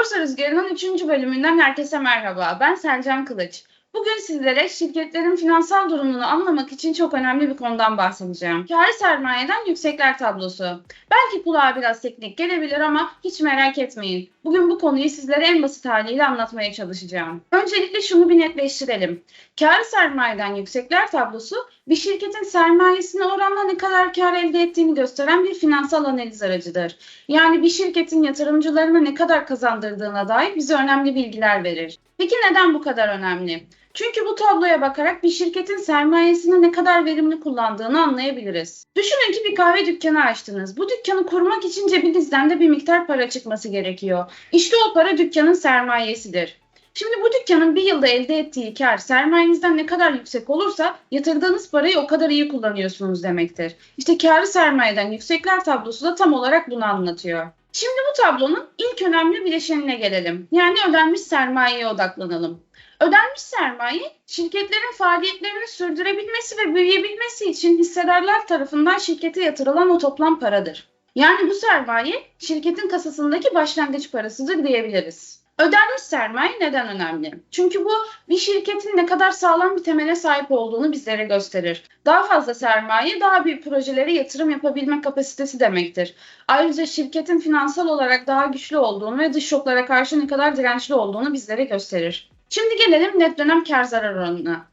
Borsa Rüzgarı'nın 3. bölümünden herkese merhaba. Ben Sercan Kılıç. Bugün sizlere şirketlerin finansal durumunu anlamak için çok önemli bir konudan bahsedeceğim. Kârı sermayeden yüksekler tablosu. Belki kulağa biraz teknik gelebilir ama hiç merak etmeyin. Bugün bu konuyu sizlere en basit haliyle anlatmaya çalışacağım. Öncelikle şunu bir netleştirelim. Kârı sermayeden yüksekler tablosu bir şirketin sermayesine oranla ne kadar kar elde ettiğini gösteren bir finansal analiz aracıdır. Yani bir şirketin yatırımcılarına ne kadar kazandırdığına dair bize önemli bilgiler verir. Peki neden bu kadar önemli? Çünkü bu tabloya bakarak bir şirketin sermayesini ne kadar verimli kullandığını anlayabiliriz. Düşünün ki bir kahve dükkanı açtınız. Bu dükkanı kurmak için cebinizden de bir miktar para çıkması gerekiyor. İşte o para dükkanın sermayesidir. Şimdi bu dükkanın bir yılda elde ettiği kar sermayenizden ne kadar yüksek olursa yatırdığınız parayı o kadar iyi kullanıyorsunuz demektir. İşte karı sermayeden yüksekler tablosu da tam olarak bunu anlatıyor. Şimdi bu tablonun ilk önemli bileşenine gelelim. Yani ödenmiş sermayeye odaklanalım. Ödenmiş sermaye, şirketlerin faaliyetlerini sürdürebilmesi ve büyüyebilmesi için hissedarlar tarafından şirkete yatırılan o toplam paradır. Yani bu sermaye şirketin kasasındaki başlangıç parasıdır diyebiliriz. Ödenmiş sermaye neden önemli? Çünkü bu bir şirketin ne kadar sağlam bir temele sahip olduğunu bizlere gösterir. Daha fazla sermaye daha büyük projelere yatırım yapabilme kapasitesi demektir. Ayrıca şirketin finansal olarak daha güçlü olduğunu ve dış şoklara karşı ne kadar dirençli olduğunu bizlere gösterir. Şimdi gelelim net dönem kar zarar oranına.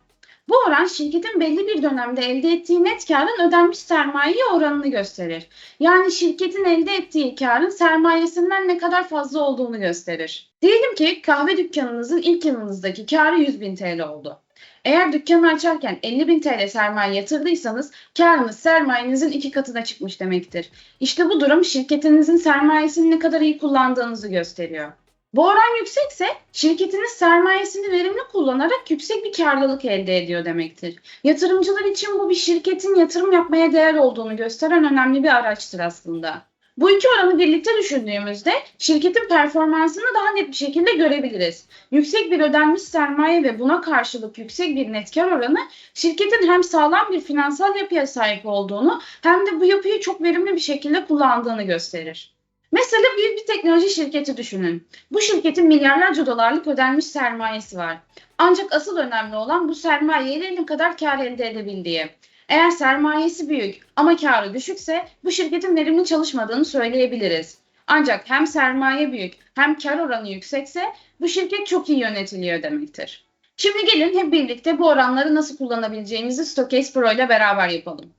Bu oran şirketin belli bir dönemde elde ettiği net karın ödenmiş sermayeye oranını gösterir. Yani şirketin elde ettiği karın sermayesinden ne kadar fazla olduğunu gösterir. Diyelim ki kahve dükkanınızın ilk yılınızdaki karı 100 bin TL oldu. Eğer dükkanı açarken 50 bin TL sermaye yatırdıysanız karınız sermayenizin iki katına çıkmış demektir. İşte bu durum şirketinizin sermayesini ne kadar iyi kullandığınızı gösteriyor. Bu oran yüksekse şirketiniz sermayesini verimli kullanarak yüksek bir karlılık elde ediyor demektir. Yatırımcılar için bu bir şirketin yatırım yapmaya değer olduğunu gösteren önemli bir araçtır aslında. Bu iki oranı birlikte düşündüğümüzde şirketin performansını daha net bir şekilde görebiliriz. Yüksek bir ödenmiş sermaye ve buna karşılık yüksek bir net kar oranı şirketin hem sağlam bir finansal yapıya sahip olduğunu hem de bu yapıyı çok verimli bir şekilde kullandığını gösterir. Mesela büyük bir teknoloji şirketi düşünün. Bu şirketin milyarlarca dolarlık ödenmiş sermayesi var. Ancak asıl önemli olan bu sermayeyle ne kadar kar elde edebildiği. Eğer sermayesi büyük ama karı düşükse bu şirketin verimli çalışmadığını söyleyebiliriz. Ancak hem sermaye büyük hem kar oranı yüksekse bu şirket çok iyi yönetiliyor demektir. Şimdi gelin hep birlikte bu oranları nasıl kullanabileceğimizi Stockcase Pro ile beraber yapalım.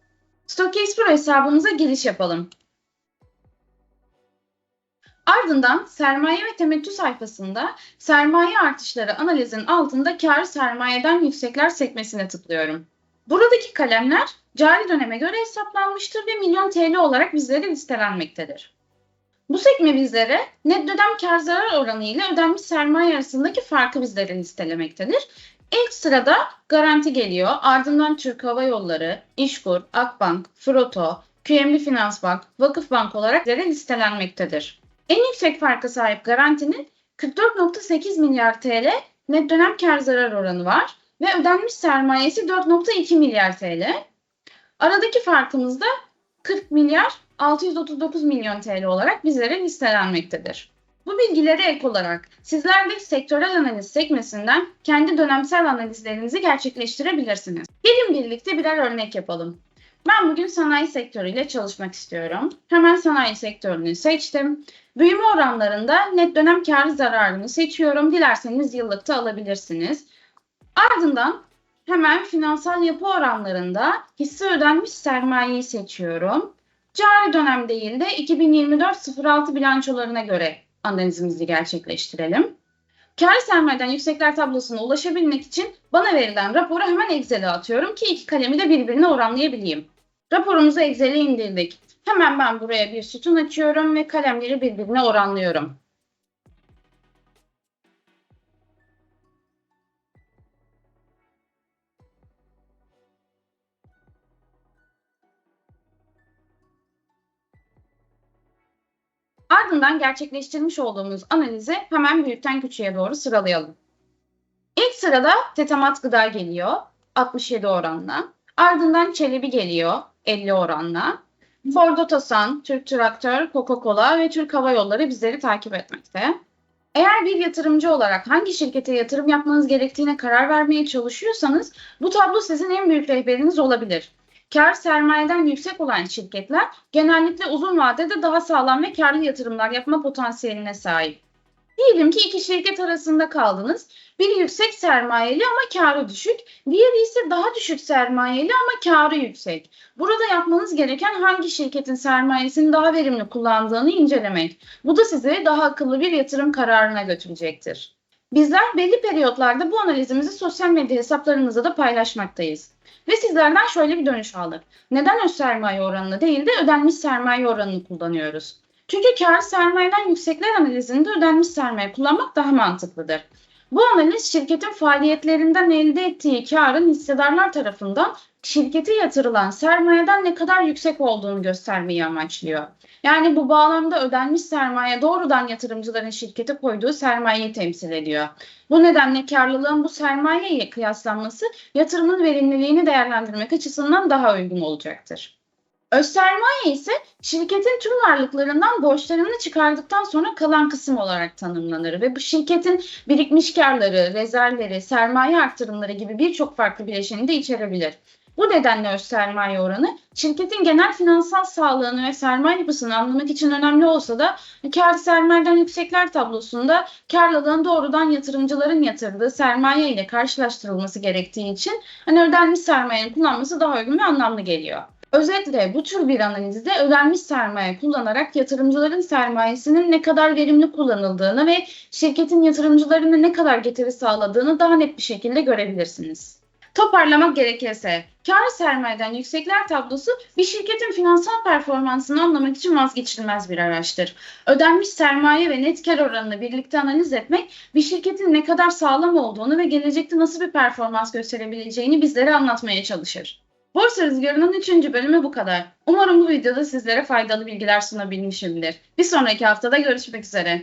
Stockcase Pro hesabımıza giriş yapalım. Ardından sermaye ve temettü sayfasında sermaye artışları analizin altında kar sermayeden yüksekler sekmesine tıklıyorum. Buradaki kalemler cari döneme göre hesaplanmıştır ve milyon TL olarak bizlere listelenmektedir. Bu sekme bizlere net dönem kar zarar oranı ile ödenmiş sermaye arasındaki farkı bizlere listelemektedir. İlk sırada garanti geliyor. Ardından Türk Hava Yolları, İşkur, Akbank, Froto, QNB Finans Bank, Vakıfbank olarak bizlere listelenmektedir. En yüksek farka sahip garantinin 44.8 milyar TL net dönem kar zarar oranı var ve ödenmiş sermayesi 4.2 milyar TL. Aradaki farkımız da 40 milyar 639 milyon TL olarak bizlere listelenmektedir. Bu bilgilere ek olarak sizler de sektörel analiz sekmesinden kendi dönemsel analizlerinizi gerçekleştirebilirsiniz. Gelin birlikte birer örnek yapalım. Ben bugün sanayi sektörüyle çalışmak istiyorum. Hemen sanayi sektörünü seçtim. Büyüme oranlarında net dönem karı zararını seçiyorum. Dilerseniz yıllıkta alabilirsiniz. Ardından hemen finansal yapı oranlarında hisse ödenmiş sermayeyi seçiyorum. Cari dönem değil de 2024-06 bilançolarına göre analizimizi gerçekleştirelim. Kâr sermayeden yüksekler tablosuna ulaşabilmek için bana verilen raporu hemen Excel'e atıyorum ki iki kalemi de birbirine oranlayabileyim. Raporumuzu Excel'e indirdik. Hemen ben buraya bir sütun açıyorum ve kalemleri birbirine oranlıyorum. Ardından gerçekleştirmiş olduğumuz analizi hemen büyükten küçüğe doğru sıralayalım. İlk sırada Tetamat Gıda geliyor 67 oranla. Ardından Çelebi geliyor 50 oranla. Ford Otosan, Türk Traktör, Coca-Cola ve Türk Hava Yolları bizleri takip etmekte. Eğer bir yatırımcı olarak hangi şirkete yatırım yapmanız gerektiğine karar vermeye çalışıyorsanız bu tablo sizin en büyük rehberiniz olabilir. Kar sermayeden yüksek olan şirketler genellikle uzun vadede daha sağlam ve karlı yatırımlar yapma potansiyeline sahip. Diyelim ki iki şirket arasında kaldınız. Biri yüksek sermayeli ama karı düşük, diğeri ise daha düşük sermayeli ama karı yüksek. Burada yapmanız gereken hangi şirketin sermayesini daha verimli kullandığını incelemek. Bu da sizi daha akıllı bir yatırım kararına götürecektir. Bizler belli periyotlarda bu analizimizi sosyal medya hesaplarımızda da paylaşmaktayız. Ve sizlerden şöyle bir dönüş aldık. Neden öz sermaye oranını değil de ödenmiş sermaye oranını kullanıyoruz? Çünkü kar sermayeden yüksekler analizinde ödenmiş sermaye kullanmak daha mantıklıdır. Bu analiz şirketin faaliyetlerinden elde ettiği karın hissedarlar tarafından şirkete yatırılan sermayeden ne kadar yüksek olduğunu göstermeyi amaçlıyor. Yani bu bağlamda ödenmiş sermaye doğrudan yatırımcıların şirkete koyduğu sermayeyi temsil ediyor. Bu nedenle karlılığın bu sermayeye kıyaslanması yatırımın verimliliğini değerlendirmek açısından daha uygun olacaktır. Öz sermaye ise şirketin tüm varlıklarından borçlarını çıkardıktan sonra kalan kısım olarak tanımlanır ve bu şirketin birikmiş karları, rezervleri, sermaye artırımları gibi birçok farklı bileşeni de içerebilir. Bu nedenle öz sermaye oranı şirketin genel finansal sağlığını ve sermaye yapısını anlamak için önemli olsa da kar sermayeden yüksekler tablosunda karlılığın doğrudan yatırımcıların yatırdığı sermaye ile karşılaştırılması gerektiği için hani ödenmiş sermayenin kullanması daha uygun ve anlamlı geliyor. Özetle bu tür bir analizde ödenmiş sermaye kullanarak yatırımcıların sermayesinin ne kadar verimli kullanıldığını ve şirketin yatırımcılarına ne kadar getiri sağladığını daha net bir şekilde görebilirsiniz. Toparlamak gerekirse, kar sermayeden yüksekler tablosu bir şirketin finansal performansını anlamak için vazgeçilmez bir araçtır. Ödenmiş sermaye ve net kar oranını birlikte analiz etmek, bir şirketin ne kadar sağlam olduğunu ve gelecekte nasıl bir performans gösterebileceğini bizlere anlatmaya çalışır. Borsa Rüzgarı'nın 3. bölümü bu kadar. Umarım bu videoda sizlere faydalı bilgiler sunabilmişimdir. Bir sonraki haftada görüşmek üzere.